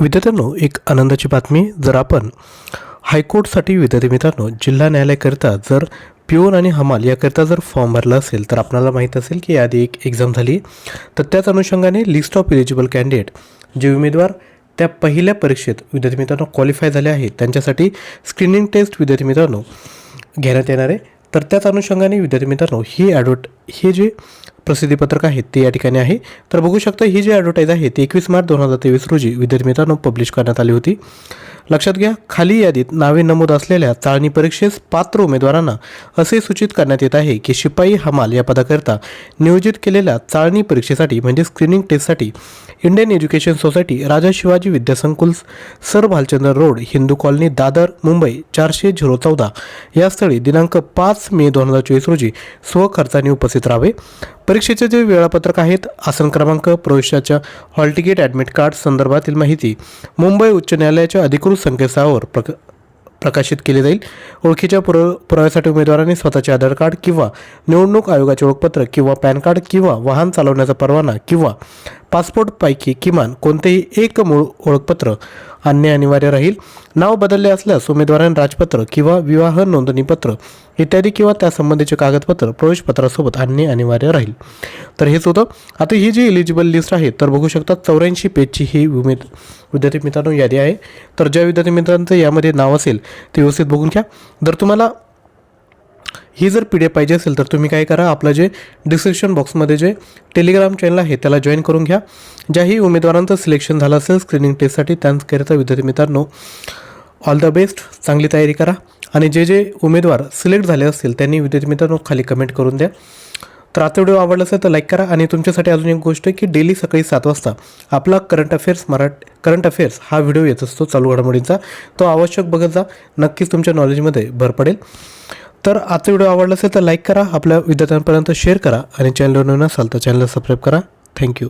विद्यार्थ्यांनो एक आनंदाची बातमी. जर आपण हायकोर्टसाठी विद्यार्थी मित्रांनो जिल्हा न्यायालयाकरिता जर पिओन आणि हमाल याकरिता जर फॉर्म भरला असेल तर आपल्याला माहीत असेल की याआधी एक एक्झाम झाली. तर त्याच अनुषंगाने लिस्ट ऑफ एलिजिबल कॅन्डिडेट जे उमेदवार त्या पहिल्या परीक्षेत विद्यार्थी मित्रांनो क्वालिफाय झाले आहेत त्यांच्यासाठी स्क्रीनिंग टेस्ट विद्यार्थी मित्रांनो घेण्यात येणार आहे. तर त्याच अनुषंगाने विद्यार्थी मित्रांनो ही ॲडवर्ट हे जे प्रसिद्धीपत्रक आहे ते या ठिकाणी आहे. तर बघू शकता ही जी ॲडव्हर्टाईज आहे ती एकवीस मार्च दोन हजार तेवीस रोजी विद्यार्थी मित्रांनो पब्लिश करण्यात आली होती. लक्षात घ्या खाली यादीत नावे नमूद असलेल्या चाळणी परीक्षेस पात्र उमेदवारांना असे सूचित करण्यात येत आहे की शिपाई हमाल या पदाकरिता नियोजित केलेल्या चाळणी परीक्षेसाठी म्हणजे स्क्रीनिंग टेस्टसाठी Indian education society Raja Shivaji विद्यासंकुल sir Bhalchandra road Hindu colony Dadar Mumbai चारशे झिरो चौदा या स्थळी दिनांक पाच मे दोन हजार चोवीस रोजी स्वखर्चाने उपस्थित राहावे. परीक्षेचे जे वेळापत्रक आहेत आसन क्रमांक प्रवेशाच्या हॉल तिकीट ॲडमिट कार्ड संदर्भातील माहिती मुंबई उच्च न्यायालयाच्या अधिकृत संकेतस्थळावर प्रक प्रकाशित केले जाईल. ओळखीच्या पुर पुराव्यासाठी उमेदवारांनी स्वतःचे आधार कार्ड किंवा निवडणूक आयोगाचे ओळखपत्र किंवा पॅन कार्ड किंवा वाहन चालवण्याचा परवाना किंवा पासपोर्टपैकी किमान कोणतेही एक मूळ ओळखपत्र आणणे अनिवार्य राहील. नाव बदलले असल्यास उमेदवारांनी राजपत्र किंवा विवाह नोंदणीपत्र इत्यादी किंवा त्यासंबंधीचे कागदपत्र प्रवेशपत्रासोबत आणणे अनिवार्य राहील. तर हेच होतं. आता ही जी एलिजिबल लिस्ट आहे तर बघू शकता चौऱ्याऐंशी पेजची ही उमेद विद्यार्थी मित्रांनो यादी आहे. तर ज्या विद्यार्थी मित्रांचं यामध्ये नाव असेल ते व्यवस्थित बघून घ्या. जर तुम्हाला ही जर पी डी एफ पाहिजे असेल तर तुम्ही काय करा आपलं जे डिस्क्रिप्शन बॉक्समध्ये जे टेलिग्राम चॅनल आहे त्याला जॉईन करून घ्या. ज्याही उमेदवारांचं सिलेक्शन झालं असेल स्क्रीनिंग टेस्टसाठी त्यांकरिता विद्यार्थी मित्रांनो ऑल द बेस्ट चांगली तयारी करा. आणि जे जे उमेदवार सिलेक्ट झाले असतील त्यांनी विद्यार्थी मित्रांनो खाली कमेंट करून द्या. तर आता व्हिडिओ आवडला असेल तर लाईक करा. आणि तुमच्यासाठी अजून एक गोष्ट आहे की डेली सकाळी सात वाजता आपला current affairs Marathi current affairs हा व्हिडिओ येत असतो चालू घडामोडींचा. तो आवश्यक बघत जा. नक्कीच तुमच्या नॉलेजमध्ये भर पडेल. तर आजचा व्हिडिओ आवडला असेल तर लाईक करा. आपल्या विद्यार्थ्यांपर्यंत शेअर करा. आणि चॅनलवर नवीन असाल तर चॅनलला सबस्क्राईब करा. थँक्यू